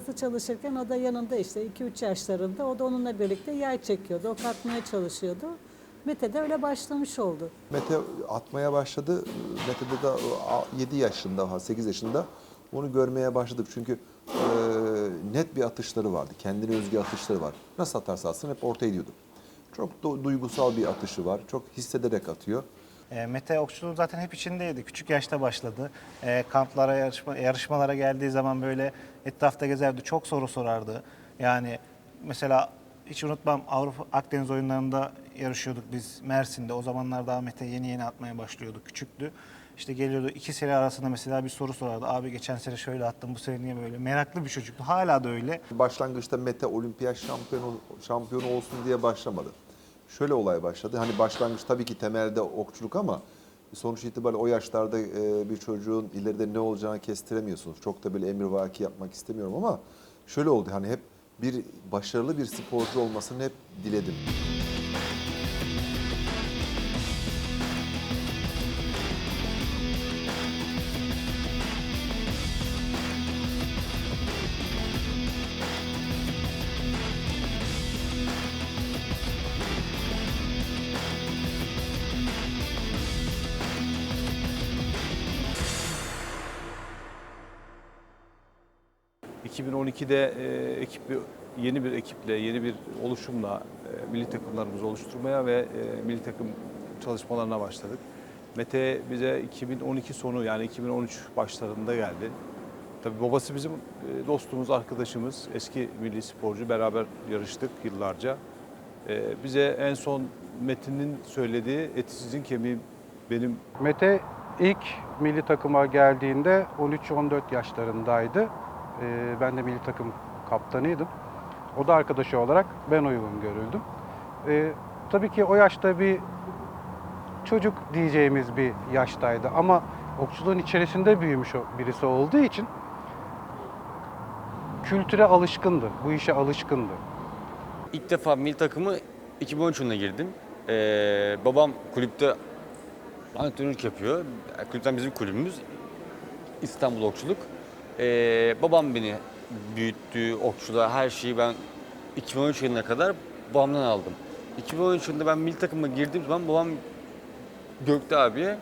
babası çalışırken o da yanında işte 2-3 yaşlarında. O da onunla birlikte yay çekiyordu. O katmaya çalışıyordu. Mete de öyle başlamış oldu. Mete atmaya başladı. Mete'de de 7 yaşında, 8 yaşında onu görmeye başladık. Çünkü e, net bir atışları vardı. Kendine özgü atışları var. Nasıl atarsa atsın hep ortaya gidiyordu. Çok du- duygusal bir atışı var. Çok hissederek atıyor. E, Mete okçuluğu zaten hep içindeydi. Küçük yaşta başladı. E, kamplara, yarışma, yarışmalara geldiği zaman böyle etrafta gezerdi. Çok soru sorardı. Yani mesela hiç unutmam Avrupa Akdeniz oyunlarında yarışıyorduk biz Mersin'de. O zamanlar daha Mete yeni yeni atmaya başlıyordu. Küçüktü. İşte geliyordu iki seri arasında mesela bir soru sorardı. Abi geçen sene şöyle attım bu sene niye böyle? Meraklı bir çocuktu. Hala da öyle. Başlangıçta Mete olimpiyat şampiyonu, şampiyonu olsun diye başlamadı. Şöyle olay başladı. Hani başlangıç tabii ki temelde okçuluk ama sonuç itibariyle o yaşlarda e, bir çocuğun ileride ne olacağını kestiremiyorsunuz. Çok da böyle emirvaki yapmak istemiyorum ama şöyle oldu. Hani hep bir başarılı bir sporcu olmasını hep diledim. 2012'de e, ekip yeni bir ekiple, yeni bir oluşumla e, milli takımlarımızı oluşturmaya ve e, milli takım çalışmalarına başladık. Mete bize 2012 sonu yani 2013 başlarında geldi. Tabii babası bizim e, dostumuz, arkadaşımız, eski milli sporcu. Beraber yarıştık yıllarca. E, bize en son Metin'in söylediği eti sizin kemiğim benim Mete ilk milli takıma geldiğinde 13-14 yaşlarındaydı. Ee, ben de milli takım kaptanıydım. O da arkadaşı olarak ben uygun görüldüm. Ee, tabii ki o yaşta bir çocuk diyeceğimiz bir yaştaydı ama okçuluğun içerisinde büyümüş birisi olduğu için kültüre alışkındı, bu işe alışkındı. İlk defa milli takımı 2013 yılında girdim. Ee, babam kulüpte antrenörlük yapıyor. Kulüpten bizim kulübümüz İstanbul Okçuluk. Ee, babam beni büyüttü, okçuluğa her şeyi ben 2013 yılına kadar babamdan aldım. 2013 yılında ben milli takıma girdiğim zaman babam Gökte abiye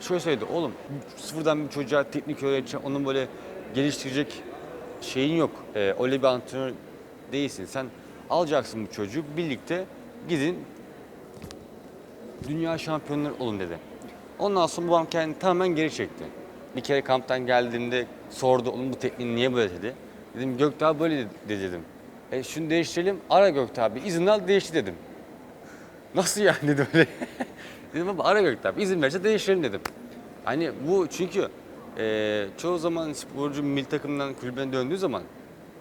şöyle söyledi. Oğlum sıfırdan bir çocuğa teknik öğreteceksin, onun böyle geliştirecek şeyin yok. Ee, öyle bir antrenör değilsin. Sen alacaksın bu çocuğu birlikte gidin dünya şampiyonları olun dedi. Ondan sonra babam kendini tamamen geri çekti. Bir kere kamptan geldiğinde sordu oğlum bu tekniğin niye böyle dedi. Dedim Gökte abi böyle dedi dedim. E şunu değiştirelim ara Gökte abi izin al değişti dedim. Nasıl yani dedi öyle. dedim baba ara Gökte abi izin verse değiştirelim dedim. Hani bu çünkü e, çoğu zaman sporcu milli takımdan kulübüne döndüğü zaman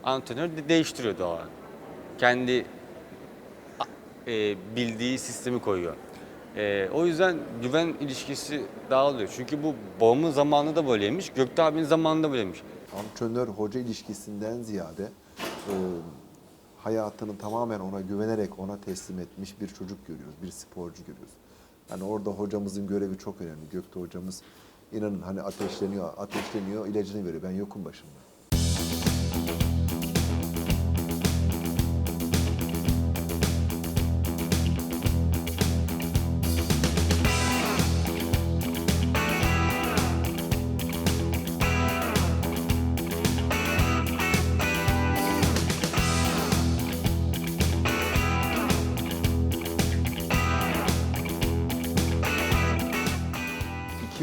antrenör de değiştiriyor doğal. Kendi a- e, bildiği sistemi koyuyor. E, o yüzden güven ilişkisi dağılıyor. Çünkü bu babamın zamanında da böyleymiş, Gökte abinin zamanında böyleymiş. antrenör hoca ilişkisinden ziyade e, hayatını tamamen ona güvenerek ona teslim etmiş bir çocuk görüyoruz, bir sporcu görüyoruz. Yani orada hocamızın görevi çok önemli. Gökte hocamız inanın hani ateşleniyor, ateşleniyor, ilacını veriyor. Ben yokum başında.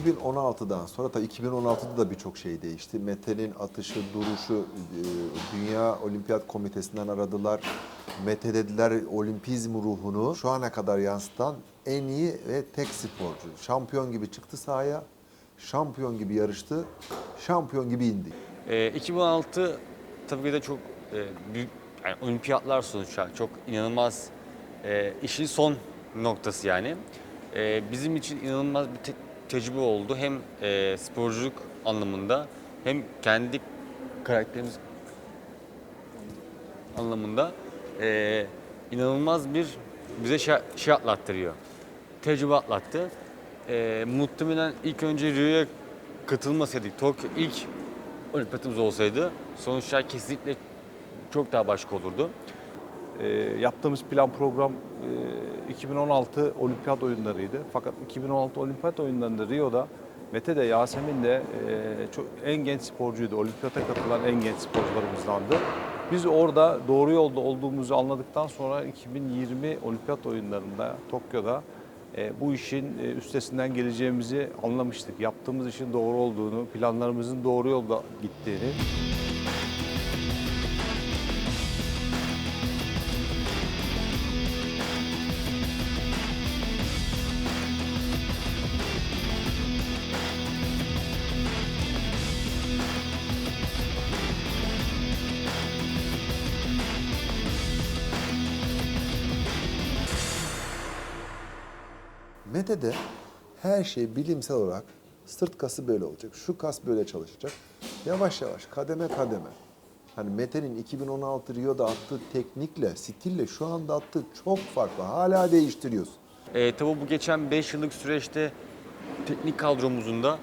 ...2016'dan sonra tabii 2016'da da birçok şey değişti. Mete'nin atışı, duruşu, e, Dünya Olimpiyat Komitesi'nden aradılar. Mete dediler olimpizm ruhunu şu ana kadar yansıtan en iyi ve tek sporcu. Şampiyon gibi çıktı sahaya, şampiyon gibi yarıştı, şampiyon gibi indi. E, 2016 tabii ki de çok e, büyük yani olimpiyatlar sonuçta çok inanılmaz e, işin son noktası yani. E, bizim için inanılmaz bir te- tecrübe oldu. Hem e, sporculuk anlamında hem kendi karakterimiz anlamında e, inanılmaz bir bize şey, şey atlattırıyor. Tecrübe atlattı. E, muhtemelen ilk önce Rio'ya katılmasaydık, Tokyo ilk olimpiyatımız olsaydı sonuçlar kesinlikle çok daha başka olurdu. E, yaptığımız plan program e, 2016 olimpiyat oyunlarıydı. Fakat 2016 olimpiyat oyunlarında Rio'da Mete de Yasemin de e, çok, en genç sporcuydu. Olimpiyata katılan en genç sporcularımızdandı. Biz orada doğru yolda olduğumuzu anladıktan sonra 2020 olimpiyat oyunlarında Tokyo'da e, bu işin e, üstesinden geleceğimizi anlamıştık. Yaptığımız işin doğru olduğunu, planlarımızın doğru yolda gittiğini. Mete'de her şey bilimsel olarak sırt kası böyle olacak. Şu kas böyle çalışacak. Yavaş yavaş kademe kademe. Hani Mete'nin 2016 Rio'da attığı teknikle, stille şu anda attığı çok farklı. Hala değiştiriyoruz. E, tabii bu geçen 5 yıllık süreçte teknik kadromuzun da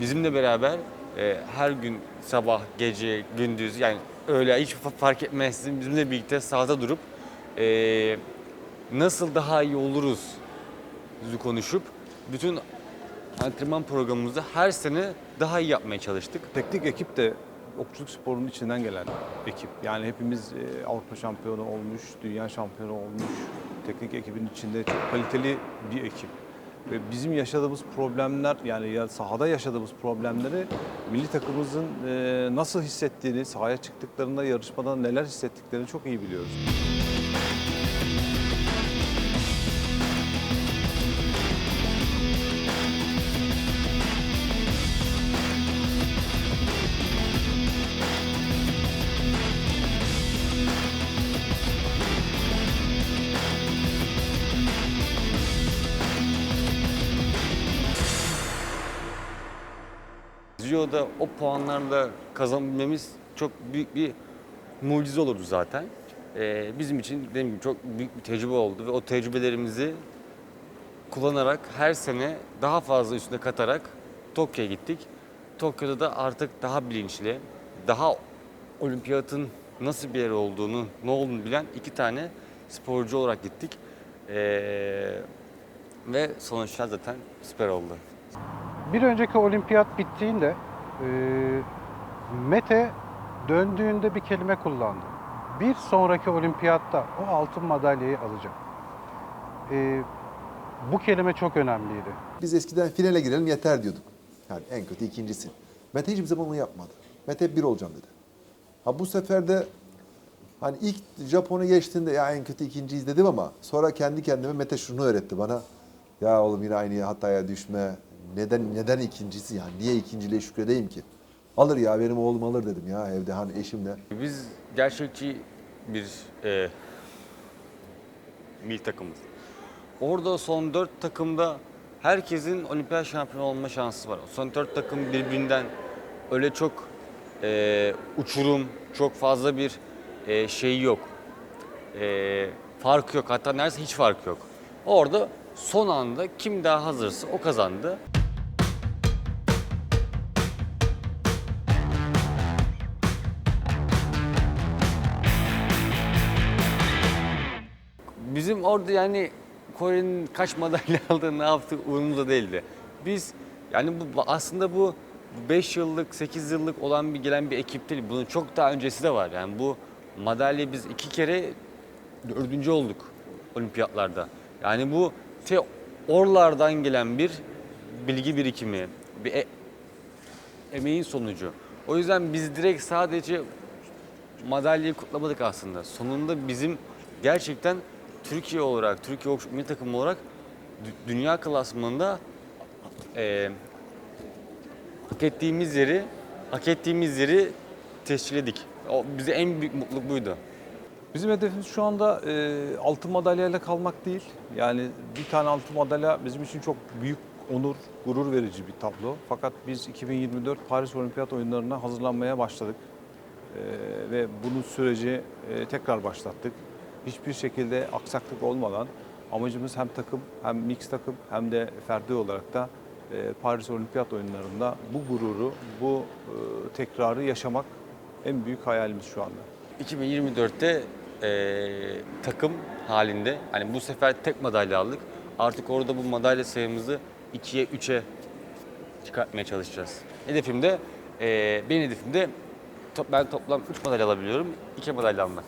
bizimle beraber e, her gün sabah, gece, gündüz yani öyle hiç fa- fark etmeksizin bizimle birlikte sahada durup e, nasıl daha iyi oluruz konuşup bütün antrenman programımızı her sene daha iyi yapmaya çalıştık. Teknik ekip de okçuluk sporunun içinden gelen ekip. Yani hepimiz e, Avrupa şampiyonu olmuş, dünya şampiyonu olmuş. Teknik ekibin içinde çok kaliteli bir ekip. Ve bizim yaşadığımız problemler yani ya sahada yaşadığımız problemleri milli takımımızın e, nasıl hissettiğini, sahaya çıktıklarında yarışmada neler hissettiklerini çok iyi biliyoruz. Rio'da o puanlarla kazanabilmemiz çok büyük bir mucize olurdu zaten. Ee, bizim için dediğim gibi çok büyük bir tecrübe oldu ve o tecrübelerimizi kullanarak her sene daha fazla üstüne katarak Tokyo'ya gittik. Tokyo'da da artık daha bilinçli, daha olimpiyatın nasıl bir yer olduğunu, ne olduğunu bilen iki tane sporcu olarak gittik. Ee, ve sonuçlar zaten süper oldu. Bir önceki olimpiyat bittiğinde e, Mete döndüğünde bir kelime kullandı. Bir sonraki olimpiyatta o altın madalyayı alacak. E, bu kelime çok önemliydi. Biz eskiden finale girelim yeter diyorduk. Yani en kötü ikincisi. Mete hiçbir zaman onu yapmadı. Mete bir olacağım dedi. Ha bu sefer de hani ilk Japon'u geçtiğinde ya en kötü ikinciyiz dedim ama sonra kendi kendime Mete şunu öğretti bana. Ya oğlum yine aynı hataya düşme. Neden neden ikincisi yani? Niye ikinciliğe şükredeyim ki? Alır ya benim oğlum alır dedim ya evde hani eşimle. Biz gerçekçi bir e, milli takımız. Orada son dört takımda herkesin olimpiyat şampiyonu olma şansı var. Son dört takım birbirinden öyle çok e, uçurum, çok fazla bir e, şey yok. E, fark yok. Hatta neredeyse hiç fark yok. Orada son anda kim daha hazırsa o kazandı. Bizim orada yani Kore'nin kaç madalya aldığı, ne yaptığı umurumuzda değildi. Biz yani bu aslında bu 5 yıllık, 8 yıllık olan bir gelen bir ekip değil. Bunun çok daha öncesi de var. Yani bu madalya biz iki kere dördüncü olduk olimpiyatlarda. Yani bu te orlardan gelen bir bilgi birikimi, bir e- emeğin sonucu. O yüzden biz direkt sadece madalyayı kutlamadık aslında. Sonunda bizim gerçekten Türkiye olarak, Türkiye Milli Takımı olarak dü- dünya klasmanında eee hak ettiğimiz yeri, hak ettiğimiz yeri tescilledik. O bize en büyük mutluluk buydu. Bizim hedefimiz şu anda e, altın madalyayla kalmak değil. Yani bir tane altın madalya bizim için çok büyük onur, gurur verici bir tablo. Fakat biz 2024 Paris Olimpiyat Oyunları'na hazırlanmaya başladık. E, ve bunun süreci e, tekrar başlattık. Hiçbir şekilde aksaklık olmadan amacımız hem takım hem mix takım hem de ferdi olarak da e, Paris Olimpiyat oyunlarında bu gururu, bu e, tekrarı yaşamak en büyük hayalimiz şu anda. 2024'te eee, takım halinde hani bu sefer tek madalya aldık. Artık orada bu madalya sayımızı 2'ye 3'e çıkartmaya çalışacağız. Hedefim de eee benim hedefim de top, ben toplam 3 madalya alabiliyorum. 2 madalya almak.